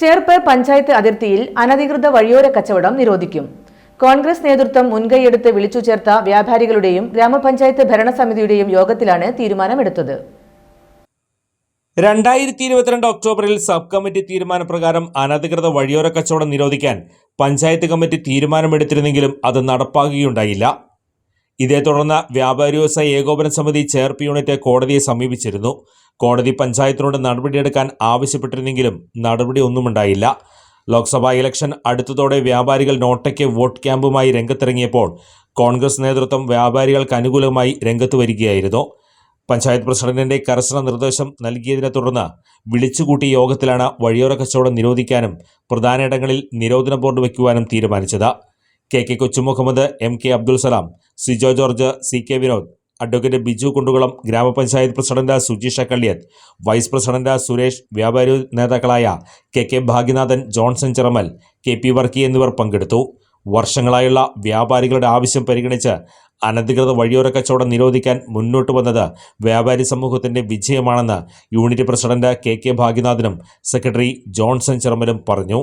ചേർപ്പ് പഞ്ചായത്ത് അതിർത്തിയിൽ അനധികൃത വഴിയോര കച്ചവടം നിരോധിക്കും. കോൺഗ്രസ് നേതൃത്വം മുൻകൈയെടുത്ത് വിളിച്ചു ചേർത്ത വ്യാപാരികളുടെയും ഗ്രാമപഞ്ചായത്ത് ഭരണസമിതിയുടെയും യോഗത്തിലാണ് തീരുമാനമെടുത്തത്. രണ്ടായിരത്തി ഇരുപത്തിരണ്ട് ഒക്ടോബറിൽ സബ് കമ്മിറ്റി തീരുമാനപ്രകാരം അനധികൃത വഴിയോര കച്ചവടം നിരോധിക്കാൻ പഞ്ചായത്ത് കമ്മിറ്റി തീരുമാനമെടുത്തിരുന്നെങ്കിലും അത് നടപ്പാക്കുകയുണ്ടായില്ല ഇതേ തുടർന്ന് വ്യാപാരി വ്യവസായ ഏകോപന സമിതി ചേർപ്പ് യൂണിറ്റ് കോടതിയെ സമീപിച്ചിരുന്നു. കോടതി പഞ്ചായത്തിനോട് നടപടിയെടുക്കാൻ ആവശ്യപ്പെട്ടിരുന്നെങ്കിലും നടപടി ഒന്നുമുണ്ടായില്ല. ലോക്സഭാ ഇലക്ഷൻ അടുത്തതോടെ വ്യാപാരികൾ നോട്ടയ്ക്ക് വോട്ട് ക്യാമ്പുമായി രംഗത്തിറങ്ങിയപ്പോൾ കോൺഗ്രസ് നേതൃത്വം വ്യാപാരികൾക്ക് അനുകൂലമായി രംഗത്ത് വരികയായിരുന്നു. പഞ്ചായത്ത് പ്രസിഡന്റിന്റെ കർശന നിർദ്ദേശം നൽകിയതിനെ തുടർന്ന് വിളിച്ചുകൂട്ടിയ യോഗത്തിലാണ് വഴിയോര കച്ചവടം നിരോധിക്കാനും പ്രധാനയിടങ്ങളിൽ നിരോധന ബോർഡ് വയ്ക്കുവാനും തീരുമാനിച്ചത്. K K Kochumuhammad M K Abdul Salam Sijo George C K Vinod. Advocate Biju Kundukulam ഗ്രാമപഞ്ചായത്ത് president Sujeesha Kalliyath vice president Suresh വ്യാപാരി നേതാക്കളായ K K Bhagyanathan Johnson Chiramal K P Varkey എന്നിവർ പങ്കെടുത്തു. വർഷങ്ങളായുള്ള വ്യാപാരികളുടെ ആവശ്യം പരിഗണിച്ച് അനധികൃത വഴിയോര കച്ചവടം നിരോധിക്കാൻ മുന്നോട്ട് വന്നത് വ്യാപാരി സമൂഹത്തിന്റെ വിജയമാണെന്ന് യൂണിറ്റ് പ്രസിഡന്റ് കെ കെ ഭാഗ്യനാഥനും സെക്രട്ടറി ജോൺസൺ ചിറമലും പറഞ്ഞു.